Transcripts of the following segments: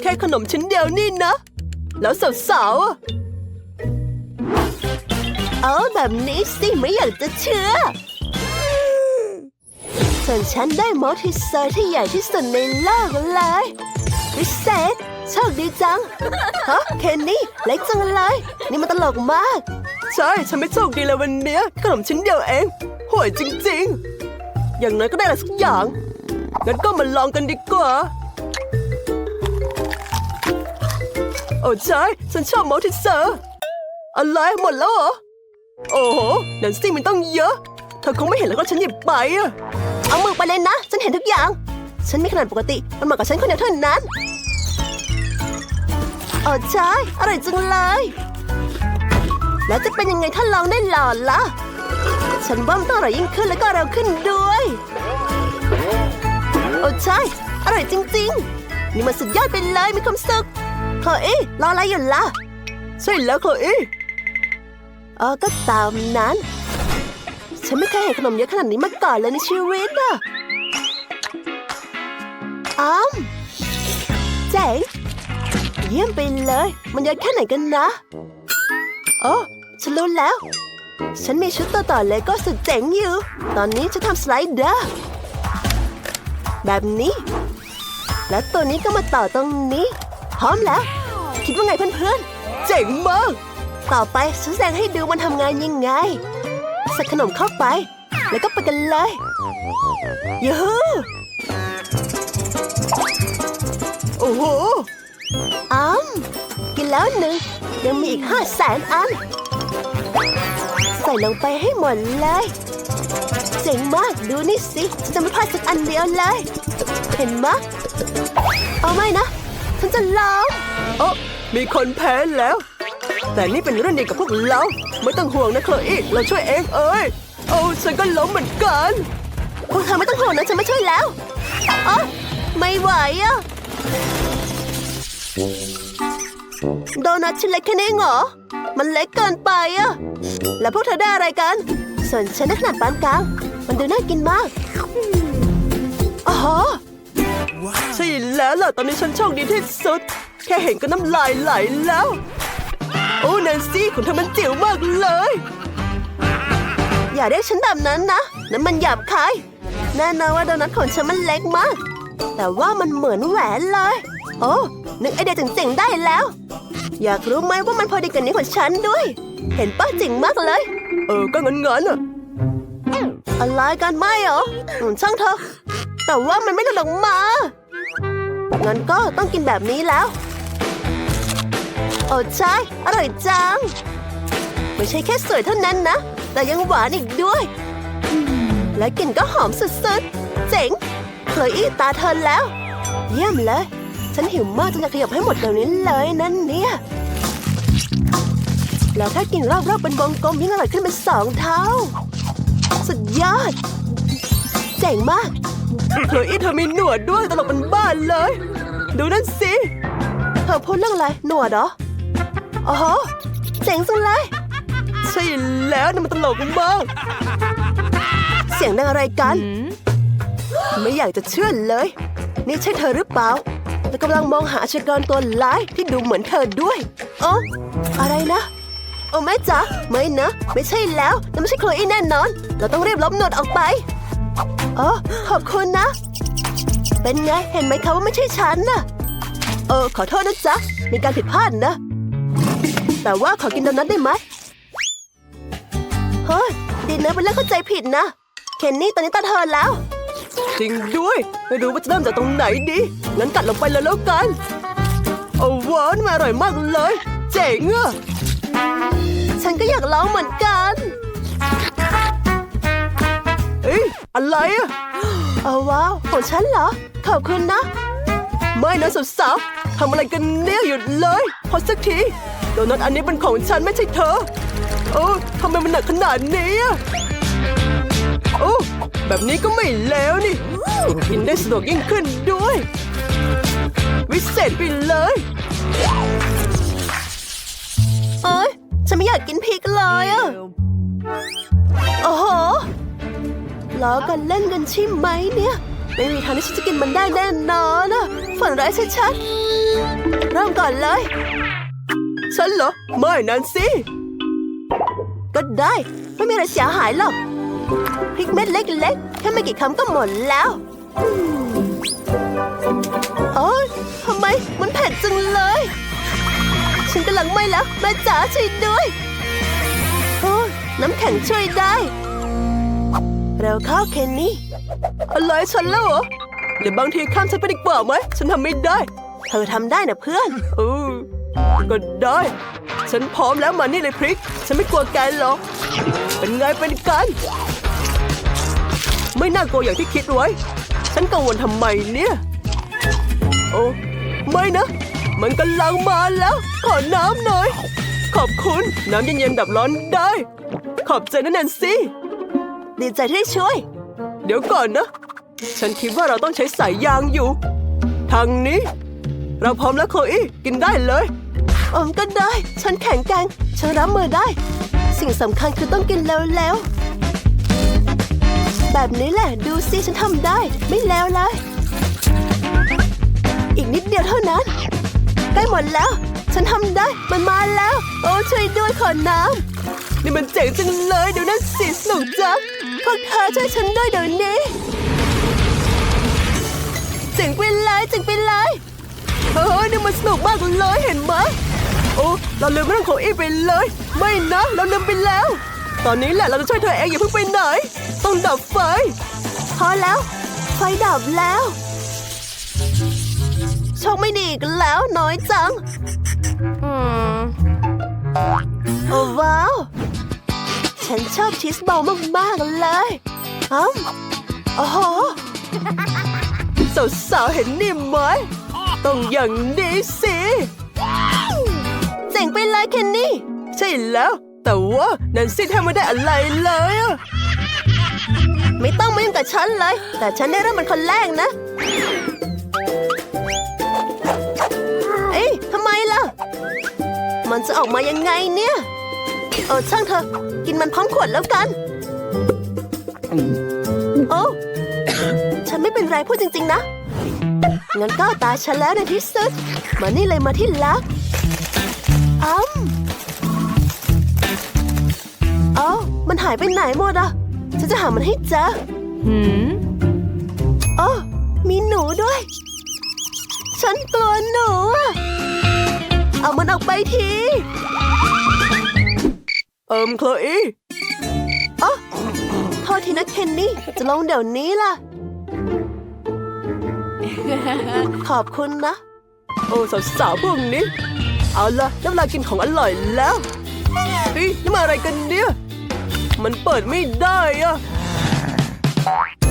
แค่ขนมชิ้นเดียวนี่นะ แล้วสาวๆเอาแบบนี้สิไม่อยากจะเชื่อ ส่วนฉันได้มอลติเซอร์ที่ใหญ่ที่สุดในโลกเลยพิเศษโชคดีจังฮะเคนนี่เล็กจังเลย นี่มันตลกมาก ใช่ ฉันไม่โชคดีเลยวันเนี้ยขนมชิ้นเดียวเองห่วยจริง ๆ อย่างน้อยก็ได้อะไรสักอย่าง งั้นก็มาลองกันดีกว่า โอ้ใช่ ฉันชอบมอลติเซอร์ อะไรหมดแล้วเหรอ โอ้โหนั่นสิมันต้องเยอะ เธอคงไม่เห็นแล้วก็ฉันหยิบไปอะเอามือไปเลยนะ ฉันเห็นทุกอย่าง ฉันมีขนาดปกติ มันเหมาะกับฉันคนเดียวเท่านั้นโอ้ใช่ อร่อยจังเลย แล้วจะเป็นยังไงถ้าลองได้หลอดล่ะ ฉันว่ามันต้องอร่อยยิ่งขึ้นแล้วก็เร็วขึ้นด้วย โอ้ใช่ อร่อยจริง ๆ นี่มันสุดยอดไปเลยมีความสุข โคเอ้รออะไรอยู่ล่ะใช่แล้วโคเอ้เออก็ตามนั้น ฉันไม่เคยเห็นขนมเยอะขนาดนี้มาก่อนเลยในชีวิตอะอ้ามเจ๋งเยี่ยมไปเลย มันเยอะแค่ไหนกันนะโอ้ฉันรู้แล้ว ฉันมีชุดตัวต่อเลโก้สุดเจ๋งอยู่ ตอนนี้ฉันทำสไลเดอร์แบบนี้ และตัวนี้ก็มาต่อตรงนี้ พร้อมแล้ว คิดว่าไงเพื่อนๆ เจ๋งมาก ต่อไปฉันแสดงให้ดูมันทำงานยังไง ใส่ขนมเข้าไป แล้วก็ไปกันเลยยูฮูโอ้โหอ้มกินแล้วหนึ่ง ยังมีอีกห้าแสนอัน ใส่ลงไปให้หมดเลย เจ๋งมากดูนี่สิฉันจะไม่พลาดสักอันเดียวเลย เห็นมะเอาไม่นะ ฉันจะลองโอ้ มีคนแพ้แล้ว แต่นี่เป็นเรื่องดีกับพวกเรา ไม่ต้องห่วงนะโคลอี้เราช่วยเองเอ้ยโอ้ฉันก็ล้มเหมือนกันพวกเธอไม่ต้องห่วงนะฉันไม่ช่วยแล้วอ๋อไม่ไหวอะโดนัทชิ้นเล็กแค่นี้เหรอ มันเล็กเกินไปอะแล้วพวกเธอได้อะไรกัน ส่วนฉันได้ขนาดปานกลาง มันดูน่ากินมากอ๋อใช่แล้วล่ะ ตอนนี้ฉันโชคดีที่สุด แค่เห็นก็น้ำลายไหลแล้ว โอ้แนนซี่ของเธอมันจิ๋วมากเลย อย่าเรียกฉันแบบนั้นนะนั่นมันหยาบคาย แน่นอนว่าโดนัทของฉันมันเล็กมาก แต่ว่ามันเหมือนแหวนเลย โอ้นึกไอเดียเจ๋งๆได้แล้ว อยากรู้ไหมว่ามันพอดีกับนิ้วของฉันด้วย เห็นป้าจริงมากเลย เออ ก็งั้นงั้นอะอะไรกันไม่เหรออืมช่างเถอะแต่ว่ามันไม่หลุดออกมา งั้นก็ต้องกินแบบนี้แล้วโอ้ใช่ อร่อยจัง ไม่ใช่แค่สวยเท่านั้นนะ แต่ยังหวานอีกด้วย และกลิ่นก็หอมสุดๆ เจ๋งเคยอี้ตาเธอแล้ว เยี่ยมเลย ฉันหิวมากจนอยากขยับให้หมดเดี๋ยวนี้เลยนั่นเนี่ย แล้วถ้ากินรอบๆเป็นวงกลมยิ่งอร่อยขึ้นเป็นสองเท่า สุดยอด เจ๋งมากโคลอี้เธอมีหนวดด้วยตลกเป็นบ้านเลย ดูนั่นสิ เธอพูดเรื่องอะไร หนวดเหรอ โอ้โหเจ๋งจังเลยใช่แล้วนี่มันตลกมากเสียงดังอะไรกัน ไม่อยากจะเชื่อเลย นี่ใช่เธอหรือเปล่าแต่กำลังมองหาอาชญากรตัวร้ายที่ดูเหมือนเธอด้วยเอ๋ออะไรนะโอ้แม่จ๋าไม่นะ ไม่ใช่แล้วนั่นไม่ใช่โคลอีแน่นอน เราต้องรีบลบหนวดออกไปอ๋อขอบคุณนะ เป็นไง เห็นไหมคะว่าไม่ใช่ฉันน่ะเออขอโทษนะจ๊ะ มีการผิดพลาดนะ แต่ว่าขอกินโดนัทได้ไหมเฮ้ยดีนะเป็นเรื่องเข้าใจผิดนะเคนนี่ตอนนี้ตาเธอแล้ว จริงด้วย ไม่รู้ว่าจะเริ่มจากตรงไหนดีงั้นกัดลงไปเลยแล้วกันโอ้ว้าวนี่มันอร่อยมากเลย เจ๋งอะฉันก็อยากลองเหมือนกันเอ้ยอะไรอะเอาว้าวของฉันเหรอ ขอบคุณนะ ไม่นะสาวๆทำอะไรกันเนี่ยหยุดเลย พอสักที โดนัทอันนี้เป็นของฉันไม่ใช่เธอโอ้ทำไมมันหนักขนาดนี้อะโอ้แบบนี้ก็ไม่แล้วนี่ กินได้สะดวกยิ่งขึ้นด้วย วิเศษไปเลยเอ้ยฉันไม่อยากกินพริกเลยอะโอ้โหล้อกันเล่นกันใช่ไหมเนี่ย ไม่มีทางที่ฉันจะกินมันได้แน่นอนอะฝันร้ายชัดๆเริ่มก่อนเลย ฉันเหรอ ไม่นันสิ ก็ได้ ไม่มีอะไรเสียหายหรอกพริกเม็ดเล็กๆ แค่ไม่กี่คำก็หมดแล้วโอ๊ยทำไมมันเผ็ดจังเลย ฉันกำลังไม่แล้วแม่จ๋าช่วยด้วยโอ้ยน้ำแข็งช่วยได้เร็วเข้าเคนนี่อะไรฉันแล้วเหรอหรือบางทีข้ามฉันไปดีกว่าไหม ฉันทำไม่ได้ เธอทำได้นะเพื่อนเออ ก็ได้ ฉันพร้อมแล้วมานี่เลยพริก ฉันไม่กลัวแกหรอก เป็นไงเป็นกัน ไม่น่ากลัวอย่างที่คิดไว้ ฉันกังวลทำไมเนี่ย โอ้ไม่นะ มันกำลังมาแล้ว ขอน้ำหน่อย ขอบคุณน้ำเย็นๆดับร้อนได้ ขอบใจนะแนนซี่ดีใจที่ช่วย เดี๋ยวก่อนนะ ฉันคิดว่าเราต้องใช้สายยางอยู่ ทางนี้ เราพร้อมแล้วโคอี้กินได้เลย อมก็ได้ ฉันแข็งแกร่งฉันรับมือได้ สิ่งสำคัญคือต้องกินแล้วๆแบบนี้แหละ ดูสิฉันทำได้ ไม่แล้วเลย อีกนิดเดียวเท่านั้น ใกล้หมดแล้ว ฉันทำได้ มันมาแล้ว โอ้ช่วยด้วยขอน้ำนี่มันเจ๋งจังเลยเดี๋ยวนั่นสิสนุกจังพวกเธอช่วยฉันด้วยเดี๋ยวนี้เจ๋งไปเลยเจ๋งไปเลยเฮ้ยนี่มันสนุกมากเลยเห็นไหม โอ้เราลืมเรื่องของอีฟไปเลย ไม่นะเราลืมไปแล้ว ตอนนี้แหละเราจะช่วยเธอเองอย่าเพิ่งไปไหน ต้องดับไฟพอแล้ว ไฟดับแล้วโชคไม่ดีอีกันแล้วน้อยจังโอ้ว้าวฉันชอบชีสบอลมากๆเลยอ้มโอ้โหสาวๆเห็นนี่ไหมต้องอย่างนี้สิ เจ๋งไปเลยเคนนี่ ใช่แล้ว แต่ว่าแนันซี่แทบไม่ได้อะไรเลยอะไม่ต้องมายุ่งกับฉันเลย แต่ฉันได้เริ่มเป็นคนแรกนะ เอ้ยทำไมล่ะ มันจะออกมายังไงเนี่ย เออช่างเถอะ กินมันพร้อมขวดแล้วกัน โอ้ฉันไม่เป็นไรพูดจริง ๆ นะ งั้นก็ตาฉันแล้วในที่สุด มานี่เลยมาที่รัก อ้ำเอ้ามันหายไปไหนหมดอะ ฉันจะหามันให้เจอหืมโอ้มีหนูด้วย ฉันกลัวหนูอะเอามันออกไปที เอิมโคลอีอ๋อโทษทีนะเคนนี่ จะลงเดี๋ยวนี้ล่ะ ขอบคุณนะ โอ้สาวๆพวกนี้ เอาละได้เวลากินของอร่อยแล้วเฮ้ยนี่มาอะไรกันเนี่ย มันเปิดไม่ได้อะ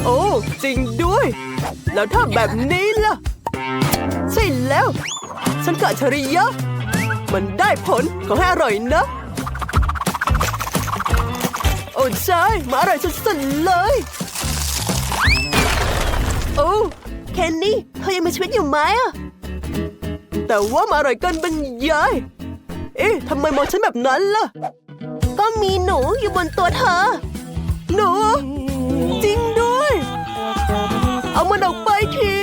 โอ้จริงด้วย แล้วถ้าแบบนี้ล่ะ ใช่แล้ว ฉันกะชริยะ มันได้ผลขอให้อร่อยนะ โอ้ใช่มาอร่อยสุดๆเลย โอ้ เคนนี่เธอยังมีชีวิตอยู่ไหมอะ แต่ว่ามาอร่อยเกันบรรยาย เอ๊ะทำไมมองฉันแบบนั้นล่ะ ก็มีหนูอยู่บนตัวเธอ หนู จริงด้วย เอามันออกไปที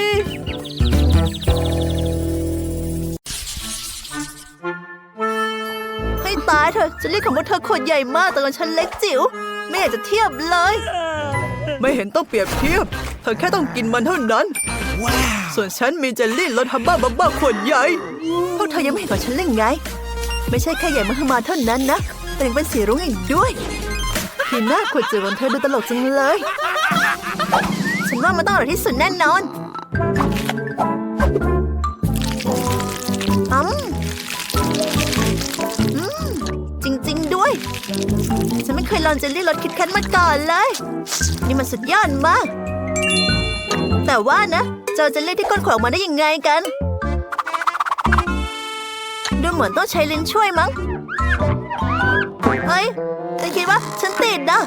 ให้ตายเถอะฉันเรียกของพวกเธอขวดใหญ่มากแต่ของฉันเล็กจิ๋วไม่อยากจะเทียบเลย ไม่เห็นต้องเปรียบเทียบ เธอแค่ต้องกินมันเท่านั้น ส่วนฉันมีเจลลี่รสฮัมบ้าบับบ้าขวดใหญ่ พวกเธอยังไม่เห็นของฉันเล่นไง ไม่ใช่แค่ใหญ่มหึมาเท่านั้นนะ แต่ยังเป็นสีรุ้งอีกด้วยทีหน้าขวดจิ๋วของเธอดูตลกจังเลย ฉันว่ามันต้องอร่อยที่สุดแน่นอนอืมอืมจริง ๆ ด้วย ฉันไม่เคยลองเจลลี่รสคิดแคทมาก่อนเลย นี่มันสุดยอดมาก แต่ว่านะเจ้าเจลลี่ที่ก้นขวดออกมาได้ยังไงกัน ดูเหมือนต้องใช้ลิ้นช่วยมั้งเฮ้ยฉันคิดว่าฉันติดนะ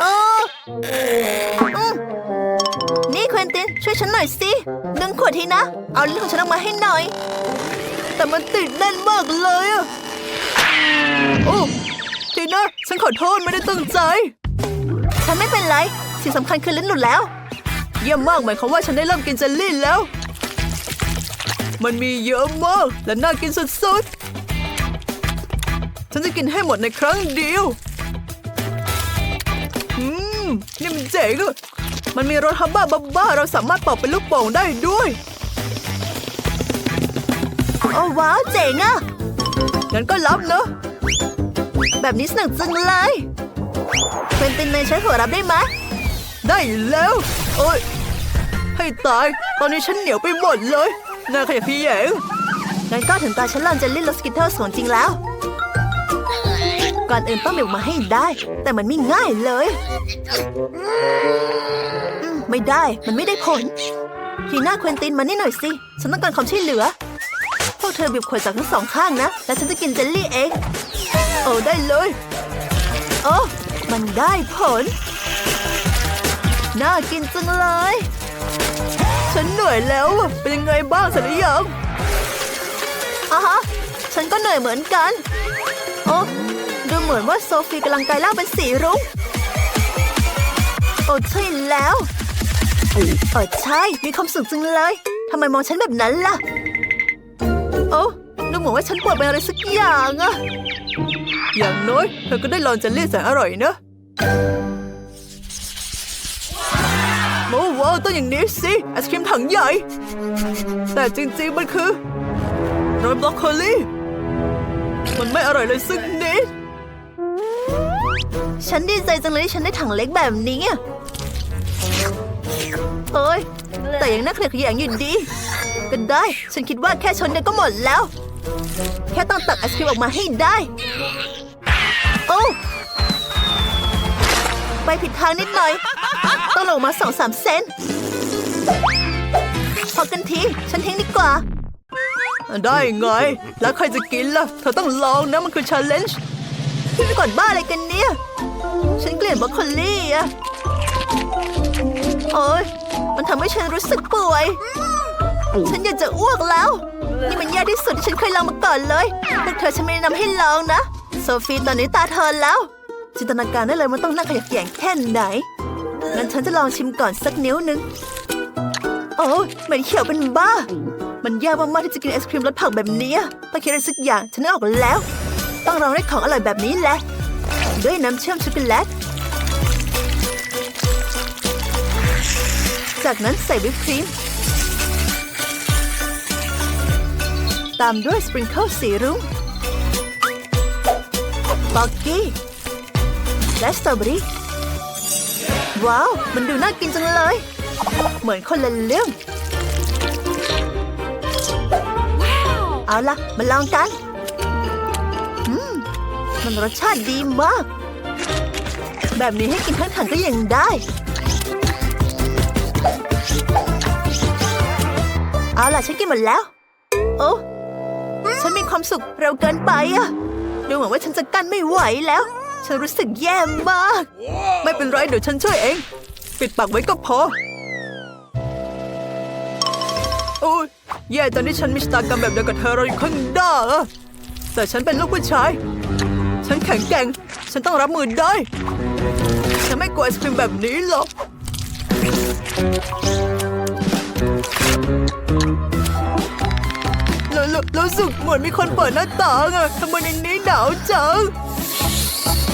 เอออืมนี่เควินตินช่วยฉันหน่อยสิดึงขวดทีนะ เอาลิ้นของฉันออกมาให้หน่อย แต่มันติดแน่นมากเลยอะโอ้ทีน่าฉันขอโทษไม่ได้ตั้งใจ ฉันไม่เป็นไร สิ่งสำคัญคือลิ้นหลุดแล้ว เยี่ยมมากหมายความว่าฉันได้เริ่มกินเจลลี่แล้ว มันมีเยอะมากและน่ากินสุดๆ ฉันจะกินให้หมดในครั้งเดียว อืม นี่มันเจ๋งอะมันมีรสฮับบ้าบับบ้าเราสามารถเป่าเป็นลูกโป่งได้ด้วย โอ้ว้าวเจ๋งอะงั้นก็รับเนอะแบบนี้สนุกจังเลยเป็นตินในใช้หัวรับได้ไหมได้แล้ว โอ้ย ให้ตาย ตอนนี้ฉันเหนียวไปหมดเลยน่าขยะแยงงั้นก็ถึงตาฉันลองเจลลี่รสกิทเทลสของจริงแล้ว ก่อนอื่นต้องเบลมาให้ได้ แต่มันไม่ง่ายเลยมไม่ได้มันไม่ได้ผลทีหน้าเควินตินมานี่หน่อยสิฉันต้องการความช่วยเหลือ พวกเธอบีบขวดจากทั้งสองข้างนะ และฉันจะกินเจลลี่เองโอ้ได้เลยโอ้มันได้ผล น่ากินจังเลย ฉันเหนื่อยแล้วเป็นยังไงบ้างเสร็จหรือยังอะฮะฉันก็เหนื่อยเหมือนกันโอ้ดูเหมือนว่าโซฟีกำลังกลายร่างเป็นสีรุ้งโอ้ใช่แล้วเออใช่ มีความสุขจังเลยทำไมมองฉันแบบนั้นล่ะ โอ้ดูเหมือนว่าฉันปวดเป็นอะไรสักอย่างอะอย่างน้อยเธอก็ได้ลองเจลลี่ยแสนอร่อยนะ ว้าวต้องอย่างนี้สิไอศครีมถังใหญ่ แต่จริงๆมันคือโรยบรอกโคลี่มันไม่อร่อยเลยสักนิด ฉันดีใจจังเลยที่ฉันได้ถังเล็กแบบนี้อะเอ้ย แต่ยังน่าเครียดขยงอยู่ดี ก็ได้ ฉันคิดว่าแค่ชนเดียวก็หมดแล้ว แค่ต้องตักไอศครีมออกมาให้ได้ โอ้ ไปผิดทางนิดหน่อย ต้องลงมาสองสามเซนพอกันที ฉันทิ้งดีกว่า ได้ไง แล้วใครจะกินล่ะ เธอต้องลองนะมันคือชาเลนจ์ก่อนบ้าอะไรกันเนี่ย ฉันเกลียดบรอกโคลี่อะโอ้ยมันทำให้ฉันรู้สึกป่วย ฉันอยากจะอ้วกแล้ว นี่มันแย่ที่สุดที่ฉันเคยลองมาก่อนเลยพวกเธอฉันไม่แนะนำให้ลองนะ โซฟีตอนนี้ตาเธอแล้ว จินตนาการได้เลยมันต้องน่าขยักแขยงแค่ไหน งั้นฉันจะลองชิมก่อนสักนิ้วหนึ่งโอ้ยเหม็นเขียวเป็นบ้า มันยากมากๆที่จะกินไอศครีมรสผักแบบนี้ต้องคิดอะไรสักอย่างฉันนึกออกแล้ว ต้องลองได้ของอร่อยแบบนี้แหละ ด้วยน้ำเชื่อมช็อกโกแลต จากนั้นใส่วิปครีม ตามด้วยสปริงเกิลสีรุ้งบอกกี้ และสตรอเบอรี่ว้าว มันดูน่ากินจังเลย เหมือนคนละเรื่องเอาล่ะมาลองกันอืมมันรสชาติดีมาก แบบนี้ให้กินทั้งถังก็ยังได้ เอาล่ะฉันกินหมดแล้ว โอ้ฉันมีความสุขเร็วเกินไปอะดูเหมือนว่าฉันจะกั้นไม่ไหวแล้ว ฉันรู้สึกแย่มาก ไม่เป็นไรเดี๋ยวฉันช่วยเอง ปิดปากไว้ก็พอโอ้ยแย่ตอนที่ฉันมีชะตากรรมแบบเดียวกับเธอเราอยู่ข้างหน้าอะแต่ฉันเป็นลูกผู้ชาย ฉันแข็งแกร่ง ฉันต้องรับมือได้ ฉันไม่กลัวไอศครีมแบบนี้หรอกรู้รู้รู้สึกเหมือนมีคนเปิดหน้าต่างอะทำไมในนี้หนาวจัง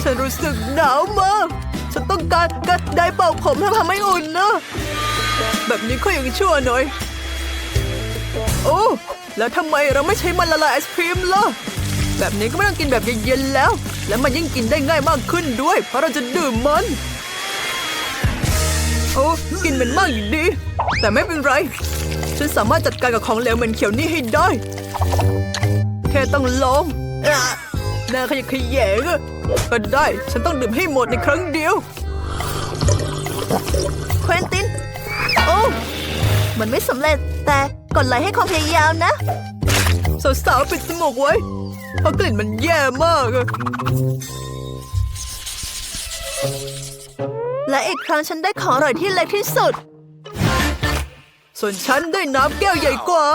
ฉันรู้สึกหนาวมาก ฉันต้องการกระไดเป่าผมให้ทำให้อุ่นนะ แบบนี้ก็ยังชั่วหน่อย โอ้แล้วทำไมเราไม่ใช้มันละลายไอศครีมล่ะ แบบนี้ก็ไม่ต้องกินแบบเย็นๆแล้ว และมันยิ่งกินได้ง่ายมากขึ้นด้วย เพราะเราจะดื่มมัน โอ้กินเหม็นมากอยู่ดี แต่ไม่เป็นไร ฉันสามารถจัดการกับของเหลวเหม็นเขียวนี่ให้ได้ แค่ต้องลอง อะน่าขยะแขยงอะก็ได้ ฉันต้องดื่มให้หมดในครั้งเดียว เควินติน โอ้ มันไม่สำเร็จ แต่กดไลค์ให้ความพยายามนะ สาวๆปิดจมูกไว้ เพราะกลิ่นมันแย่มากอะและอีกครั้งฉันได้ของอร่อยที่เล็กที่สุด ส่วนฉันได้น้ำแก้วใหญ่กว่า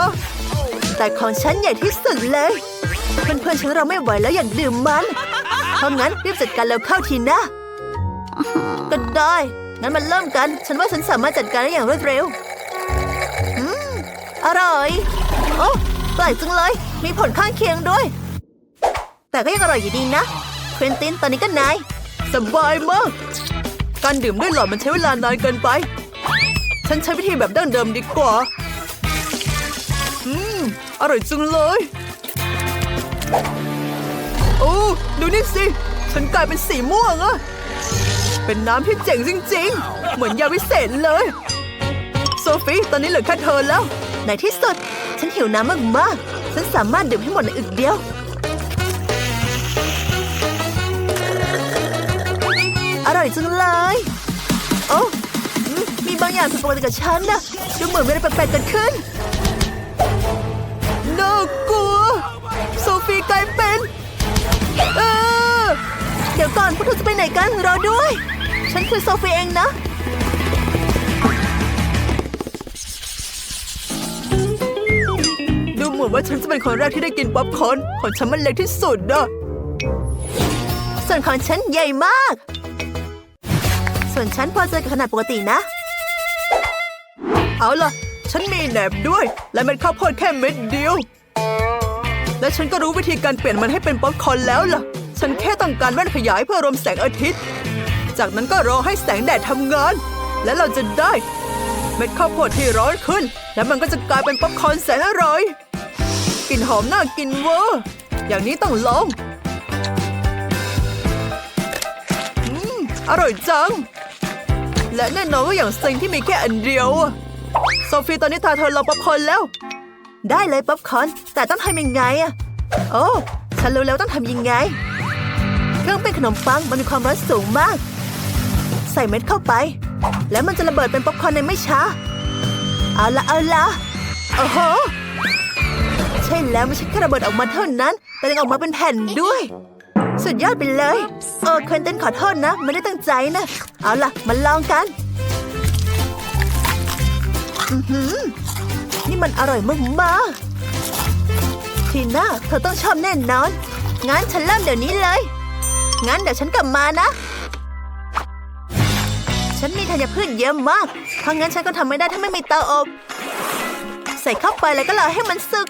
แต่ของฉันใหญ่ที่สุดเลย เพื่อนๆฉันเราไม่ไหวแล้วอย่ากดื่มมัน เพราะงั้นรีบจัดการแล้วเข้าทีนะ ก็ได้ งั้นมันเริ่มกัน ฉันว่าฉันสามารถจัดการได้อย่างรวดเร็ว อืม อร่อย โอ้แปลกจังเลย มีผลข้างเคียงด้วย แต่ก็ยังอร่อยอยู่ดีนะ เควินตินตอนนี้ก็นาย สบายมาก การดื่มด้วยหลอดมันใช้เวลานานเกินไป ฉันใช้วิธีแบบดั้งเดิมดีกว่า อืม อร่อยจังเลย โอ้ดูนี่สิ ฉันกลายเป็นสีม่วงอะเป็นน้ำที่เจ๋งจริง ๆ เหมือนยาวิเศษเลย โซฟีตอนนี้เหลือแค่เธอแล้ว ในที่สุด ฉันหิวน้ำมากๆ ฉันสามารถดื่มให้หมดในอึกเดียวอร่อยจังเลย โอ้ มีบางอย่างผิดปกติกับฉันนะ ดูเหมือนมีอะไรแปลกๆเกิดขึ้น อนพวกเธอจะไปไหนกันรอด้วย ฉันคือโซฟีเองนะ ดูเหมือนว่าฉันจะเป็นคนแรกที่ได้กินป๊อปคอร์นของฉันมันเล็กที่สุดอะส่วนของฉันใหญ่มาก ส่วนฉันพอเจอกับขนาดปกตินะ เอาล่ะ ฉันมีแหนบด้วย และเม็ดข้าวโพดแค่เม็ดเดียว และฉันก็รู้วิธีการเปลี่ยนมันให้เป็นป๊อปคอร์นแล้วล่ะ ฉันแค่ต้องการแว่นขยายเพื่อรวมแสงอาทิตย์ จากนั้นก็รอให้แสงแดดทำงาน และเราจะได้ เม็ดข้าวโพดที่ร้อนขึ้น และมันก็จะกลายเป็นป๊อปคอร์นแสนอร่อยกลิ่นหอมน่ากินเวอร์อย่างนี้ต้องลองอืมอร่อยจัง และแน่นอนว่าอย่างซิงที่มีแค่อันเดียวอะโซฟีตอนนี้ทาเธอลองป๊อปคอร์นแล้ว ได้เลยป๊อปคอร์นแต่ต้องทำยังไงอะโอ้ฉันรู้แล้วต้องทำยังไง เครื่องเป็นขนมปังมันมีความร้อนสูงมาก ใส่เม็ดเข้าไป แล้วมันจะระเบิดเป็นป๊อปคอร์นในไม่ช้า เอาละเอาละโอ้โห ใช่แล้วไม่ใช่แค่ระเบิดออกมาเท่านั้น แต่ยังออกมาเป็นแผ่นด้วย สุดยอดไปเลยเออเควินตินขอโทษนะ ไม่ได้ตั้งใจนะ เอาล่ะมาลองกันนี่มันอร่อยมากๆทีน่าเธอต้องชอบแน่นอน งั้นฉันเริ่มเดี๋ยวนี้เลย งั้นเดี๋ยวฉันกลับมานะ ฉันมีธัญพืชเยอะมาก เพราะงั้นฉันก็ทำไม่ได้ถ้าไม่มีเตาอบ ใส่เข้าไปแล้วก็รอให้มันสุก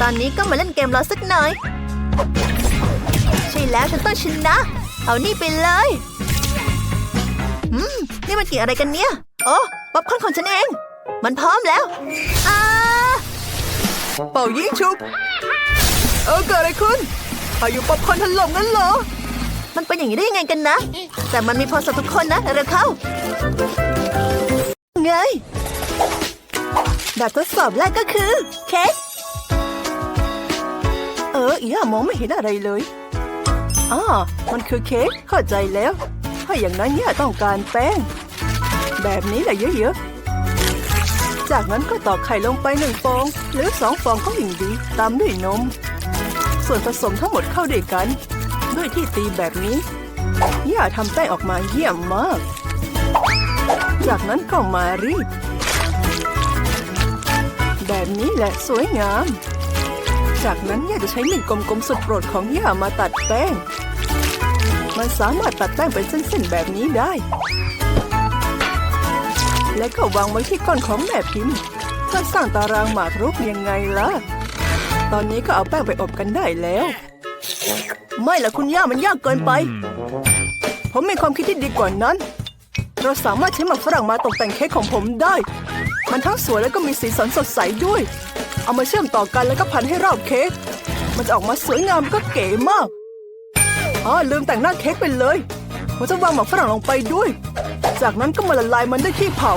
ตอนนี้ก็มาเล่นเกมรอสักหน่อย ใช่แล้วฉันต้องชนะ เอานี่ไปเลย อืม นี่มันกี่อะไรกันเนี่ย โอ้ป๊อปคอนของฉันเอง มันพร้อมแล้วอาเป่ายิงชุบ เออเกิดอะไรขึ้น พายุป๊อปคอนถล่มงั้นเหรอ มันเป็นอย่างนี้ได้ยังไงกันนะ แต่มันมีพอสำหรับทุกคนนะเร็วเข้า ไงแบบทดสอบแรกก็คือ เค้กเอออีย่ามองไม่เห็นอะไรเลยอ่ามันคือเค้กเข้าใจแล้ว ถ้าอย่างนั้นเนี่ยต้องการแป้ง แบบนี้แหละเยอะๆ จากนั้นก็ตอกไข่ลงไปหนึ่งฟอง หรือสองฟองก็ยิ่งดี ตามด้วยนม ส่วนผสมทั้งหมดเข้าด้วยกัน ด้วยที่ตีแบบนี้ ย่าทำแป้งออกมาเยี่ยมมาก จากนั้นก็มารีด แบบนี้แหละสวยงาม จากนั้นย่าจะใช้มีดกลมๆสุดโปรดของย่ามาตัดแป้ง มันสามารถตัดแป้งเป็นเส้นๆแบบนี้ได้ และก็วางไว้ที่ก้นของแม่พิมพ์เพื่อสร้างตารางหมากรุกยังไงล่ะ ตอนนี้ก็เอาแป้งไปอบกันได้แล้ว ไม่ละคุณย่ามันยากเกินไป ผมมีความคิดที่ดีกว่านั้น เราสามารถใช้หมากฝรั่งมาตกแต่งเค้กของผมได้ มันทั้งสวยแล้วก็มีสีสันสดใสด้วย เอามาเชื่อมต่อกันแล้วก็พันให้รอบเค้ก มันจะออกมาสวยงามก็เก๋มาก อ๋อลืมแต่งหน้าเค้กไปเลย ผมจะวางหมากฝรั่งลงไปด้วย จากนั้นก็มาละลายมันด้วยที่เผา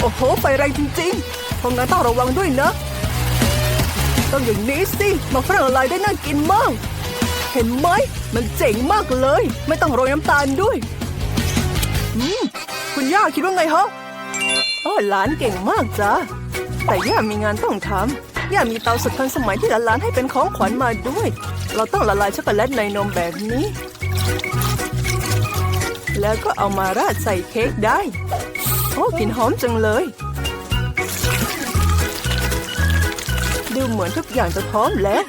โอ้โห ไฟแรงจริงๆเพราะงั้นต้องระวังด้วยนะ ต้องอย่างนี้สิมาฝรั่งละลายได้น่ากินมาก เห็นไหม มันเจ๋งมากเลย ไม่ต้องโรยน้ำตาลด้วย อืม คุณย่าคิดว่าไงฮะอ๋อหลานเก่งมากจ้าแต่ย่ามีงานต้องทำย่ามีเตาสุดทันสมัยที่หลานๆให้เป็นของขวัญมาด้วย เราต้องละลายช็อกโกแลตในนมแบบนี้ แล้วก็เอามาราดใส่เค้กได้ โอ้กลิ่นหอมจังเลย ดูเหมือนทุกอย่างจะพร้อมแล้ว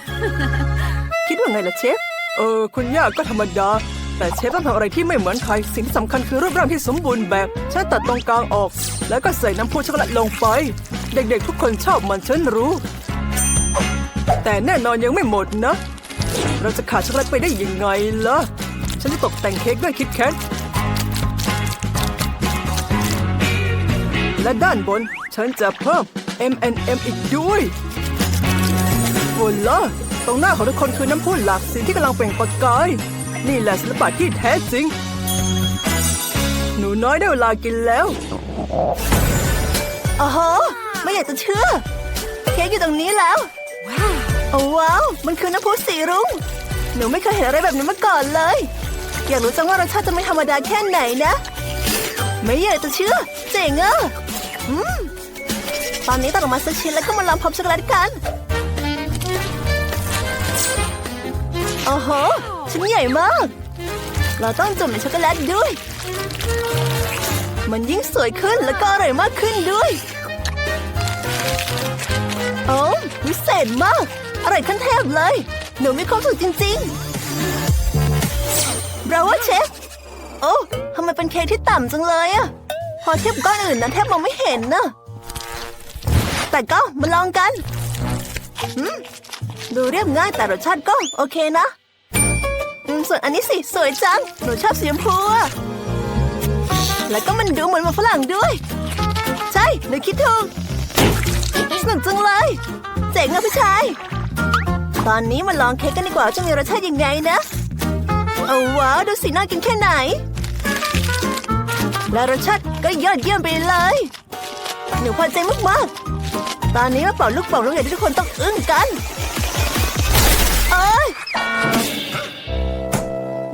คิดว่าไงล่ะเชฟ เออ คุณย่าก็ธรรมดา แต่เชฟต้องทำอะไรที่ไม่เหมือนใคร สิ่งที่สำคัญคือรูปร่างที่สมบูรณ์แบบ ฉันตัดตรงกลางออก แล้วก็ใส่น้ำพุช็อกโกแลตลงไป เด็กๆ ทุกคนชอบมันฉันรู้ แต่แน่นอนยังไม่หมดนะ เราจะขาดช็อกโกแลตไปได้ยังไงล่ะ ฉันจะตกแต่งเค้กด้วยคิดแคทและด้านบนฉันจะเพิ่ม M&M อีกด้วย โอ้ล่ะตรงหน้าของทุกคนคือน้ำพุหลากสีที่กำลังเปล่งประกาย นี่แหละศิลปะที่แท้จริง หนูน้อยได้เวลากินแล้วโอ้โหไม่อยากจะเชื่อ เค้กอยู่ตรงนี้แล้ว โอ้ว้าว มันคือน้ำพุสีรุ้ง หนูไม่เคยเห็นอะไรแบบนี้มาก่อนเลย อยากรู้จังว่ารสชาติจะไม่ธรรมดาแค่ไหนนะ ไม่อยากจะเชื่อ เจ๋งอะอืมตอนนี้ตัดออกมาสักชิ้นแล้วก็มาลองพร้อมช็อกโกแลตกัน โอ้โหชิ้นใหญ่มาก เราต้องจุ่มในช็อกโกแลตด้วย มันยิ่งสวยขึ้นแล้วก็อร่อยมากขึ้นด้วยโอ้วิเศษมาก อร่อยขั้นเทพเลย หนูมีความสุขจริงๆบราว่าเชฟ โอ้ทำไมเป็นเค้กที่ต่ำจังเลยอะพอเทียบก้อนอื่นนะแทบมองไม่เห็นนะแต่ก็มาลองกันอืม ดูเรียบง่ายแต่รสชาติก็โอเคนะ ส่วนอันนี้สิ สวยจัง หนูชอบสีชมพูอะแล้วก็มันดูเหมือนมันฝรั่งด้วย ใช่หนูคิดถูกสนุกจังเลย เจ๋งอะพี่ชาย ตอนนี้มาลองเค้กกันดีกว่าว่าจะมีรสชาติยังไงนะเอาว้าวดูสีน่ากินแค่ไหน และรสชาติก็ยอดเยี่ยมไปเลย หนูพอใจมากๆตอนนี้มาเป่าลูกโป่งลูกใหญ่ที่ทุกคนต้องอึ้งกัน เอ้ย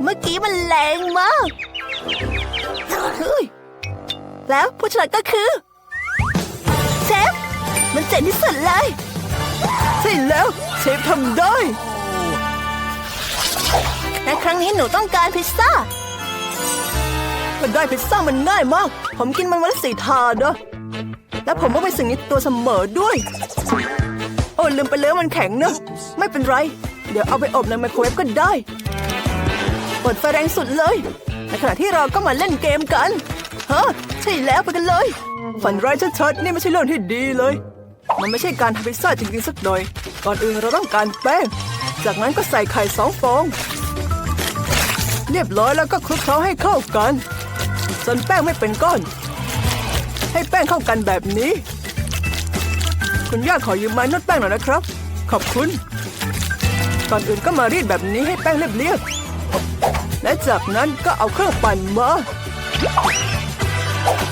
เมื่อกี้มันแรงมากเฮ้ยแล้วผู้ชนะก็คือเชฟมันเจ๋งที่สุดเลย ใช่แล้วเชฟทำได้และครั้งนี้หนูต้องการพิซซ่าก็ได้พิซซ่ามันง่ายมาก ผมกินมันวันละสี่ถาดนะและผมก็เป็นสิ่งนี้ตัวเสมอด้วย โอ้ลืมไปเลยมันแข็งเนอะไม่เป็นไร เดี๋ยวเอาไปอบในไมโครเวฟก็ได้เปิดไฟแรงสุดเลย ในขณะที่เราก็มาเล่นเกมกันฮะใช่แล้วไปกันเลย ฝันร้ายชัดๆนี่ไม่ใช่เรื่องที่ดีเลย มันไม่ใช่การทำพิซซ่าจริงๆสักหน่อย ก่อนอื่นเราต้องการแป้ง จากนั้นก็ใส่ไข่สองฟอง เรียบร้อยแล้วก็คลุกเคล้าให้เข้ากัน จนแป้งไม่เป็นก้อน ให้แป้งเข้ากันแบบนี้ คุณย่าขอยืมไม้นวดแป้งหน่อยนะครับ ขอบคุณ ก่อนอื่นก็มารีดแบบนี้ให้แป้งเรียบๆและจากนั้นก็เอาเครื่องปั่นมา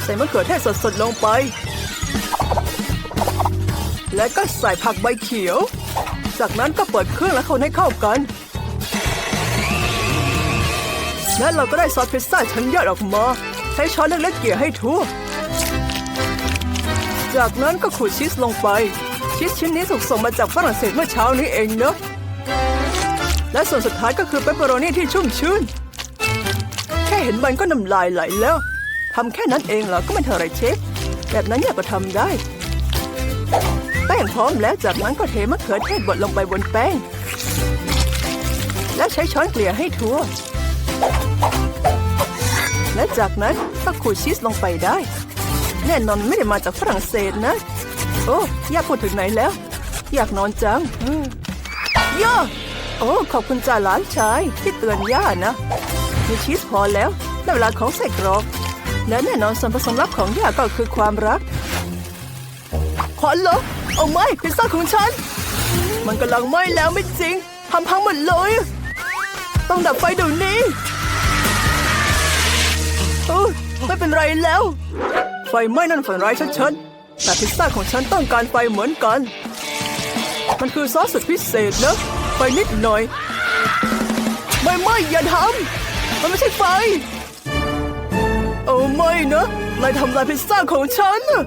ใส่มะเขือเทศสดๆลงไป และก็ใส่ผักใบเขียว จากนั้นก็เปิดเครื่องและคนให้เข้ากัน และเราก็ได้ซอสพิซซ่าชั้นยอดออกมา ใช้ช้อนเล็กๆเกี่ยให้ทั่ว จากนั้นก็ขูดชีสลงไปชีสชิ้นนี้ถูกส่งมาจากฝรั่งเศสเมื่อเช้านี้เองเนอะ และส่วนสุดท้ายก็คือเปปเปอโรนี่ที่ชุ่มชื่น แค่เห็นมันก็น้ำลายไหลแล้วทำแค่นั้นเองเหรอ ก็ไม่เท่าไรเชฟ แบบนั้นอยากก็ทำได้ แป้งพร้อมแล้วจากนั้นก็เทมะเขือเทศบดลงไปบนแป้ง แล้วใช้ช้อนเกลี่ยให้ทั่ว และจากนั้นก็ขูดชีสลงไปได้ แน่นอนไม่ได้มาจากฝรั่งเศสนะ โอ้ย่าพูดถึงไหนแล้ว อยากนอนจังย่า โอ้ ขอบคุณจ่าหลานชายที่เตือนย่านะ มีชีสพอแล้วได้เวลาของใส่กรอก และแน่นอนส่วนผสมลับของย่าก็คือความรักขอเหรอเอาไหมพิซซ่าของฉัน มันกำลังไหม้แล้วไม่จริงทำพังหมดเลย ต้องดับไฟเดี๋ยวนี้เออไม่เป็นไรแล้ว ไฟไหม้นั่นฝันร้ายชัดๆแต่พิซซ่าของฉันต้องการไฟเหมือนกัน มันคือซอสสุดพิเศษนะ ไฟนิดหน่อย ไม่ไม่อย่าทำมันไม่ใช่ไฟ โอ้ไม่นะนายทำลายพิซซ่าของฉันน่ะ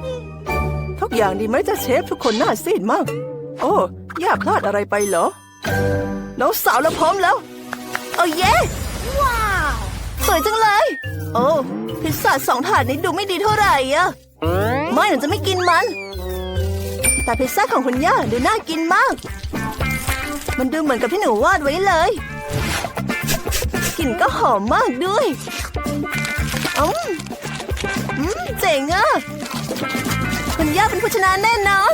ทุกอย่างดีไหมจ๊ะเชฟทุกคนน่าซีดมาก โอ้ย่าพลาดอะไรไปเหรอ น้องสาวเราพร้อมแล้ว โอ้เย้ว้าว สวยจังเลย โอ้ พิซซ่าสองถาดนี้ดูไม่ดีเท่าไหร่อะไม่หนูจะไม่กินมัน แต่พิซซ่าของคุณย่าดูน่ากินมาก มันดูเหมือนกับที่หนูวาดไว้เลยกลิ่นก็หอมมากด้วยอืมอืมเจ๋งอะคุณย่าเป็นผู้ชนะแน่นอน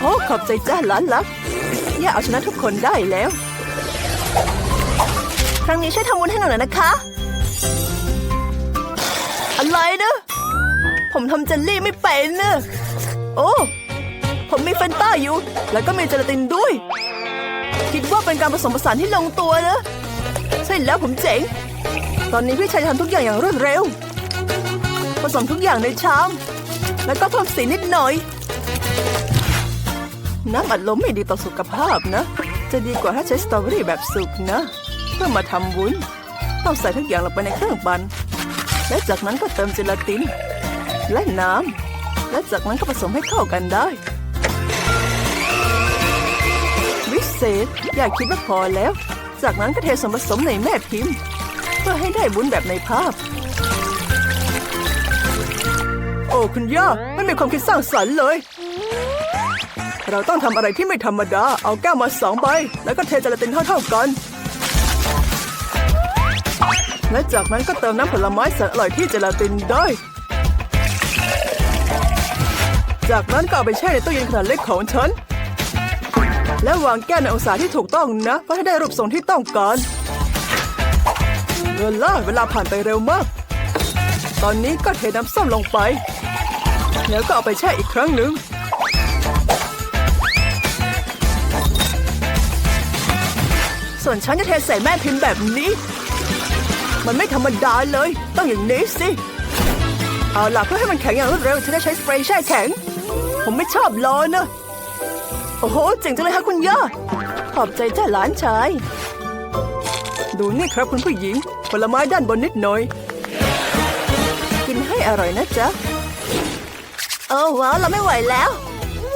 โอ้ขอบใจจ้าหลานรักย่าเอาชนะทุกคนได้แล้ว ครั้งนี้ช่วยทำบุญให้หน่อยนะคะ อะไรนะ ผมทำเจลลี่ไม่เป็นเนะโอ้ ผมมีแฟนต้าอยู่ แล้วก็มีเจลาตินด้วย คิดว่าเป็นการผสมผสานที่ลงตัวนะใช่แล้วผมเจ๋ง ตอนนี้พี่ชายทำทุกอย่างอย่างรวดเร็ว ผสมทุกอย่างในชาม แล้วก็เพิ่มสีนิดหน่อย น้ำอัดลมไม่ดีต่อสุขภาพนะ จะดีกว่าถ้าใช้สตรอเบอรี่แบบสุกนะ เพื่อมาทำวุ้น ต้องใส่ทุกอย่างลงไปในเครื่องปั่นและจากนั้นก็เติมเจลาติน และน้ำและจากนั้นก็ผสมให้เข้ากันได้ เศษ อย่าคิดว่าพอแล้ว จากนั้นก็เทส่วนผสมในแม่พิมพ์ เพื่อให้ได้บุญแบบในภาพ โอ้คุณย่าไม่มีความคิดสร้างสรรค์เลย เราต้องทำอะไรที่ไม่ธรรมดา เอาแก้วมาสองใบ แล้วก็เทเจลาตินเท่าๆกัน และจากนั้นก็เติมน้ำผลไม้แสนอร่อยที่เจลาตินได้จากนั้นก็เอาไปแช่ในตู้เย็นขนาดเล็กของฉัน และวางแก้วในองศาที่ถูกต้องนะเพื่อให้ได้รูปทรงที่ต้องการเวลาเวลาผ่านไปเร็วมาก ตอนนี้ก็เทน้ำส้มลงไป แล้วก็เอาไปแช่อีกครั้งหนึ่งส่วนฉันจะเทใส่แม่พิมพ์แบบนี้ มันไม่ธรรมดาเลย ต้องอย่างนี้สิ เอาล่ะเพื่อให้มันแข็งอย่างรวดเร็วฉันจะใช้สเปรย์แช่แข็ง ผมไม่ชอบร้อนนะ โอ้โห เจ๋งจังเลยค่ะคุณย่า ขอบใจจ้าหลานชาย ดูนี่ครับคุณผู้หญิง ผลไม้ด้านบนนิดหน่อย กินให้อร่อยนะจ๊ะ โอ้ว้าว เราไม่ไหวแล้ว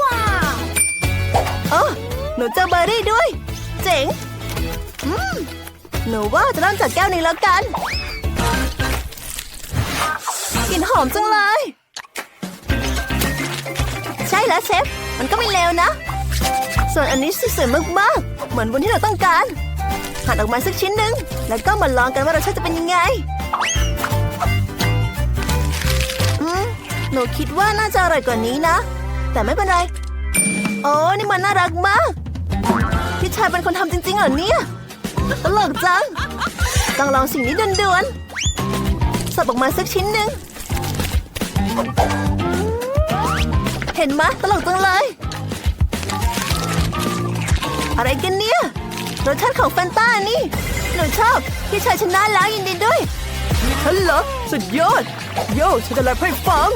ว้าวโอ้หนูเจอเบอร์รี่ด้วย เจ๋ง อืม หนูว่าจะเริ่มจากแก้วนี้แล้วกัน กลิ่นหอมจังเลย ใช่แล้วเชฟ มันก็ไม่เลวนะ ส่วนอันนี้สวยๆมากๆเหมือนบนที่เราต้องการหั่นออกมาสักชิ้นหนึ่งแล้วก็มาลองกันว่ารสชาติจะเป็นยังไงอืมหนูคิดว่าน่าจะอร่อยกว่านี้นะ แต่ไม่เป็นไรโอ้นี่มันน่ารักมากพี่ชายเป็นคนทำจริงๆเหรอเนี่ยตลกจังต้องลองสิ่งนี้ด่วนๆสับออกมาสักชิ้นหนึ่งเห็นไหมตลกจังเลย อะไรกันเนี่ยรสชาติของแฟนต้านี่ หนูชอบ พี่ชายชนะแล้วยินดีด้วยฉันเหรอสุดยอด โย่ฉันจะแรปให้ฟัง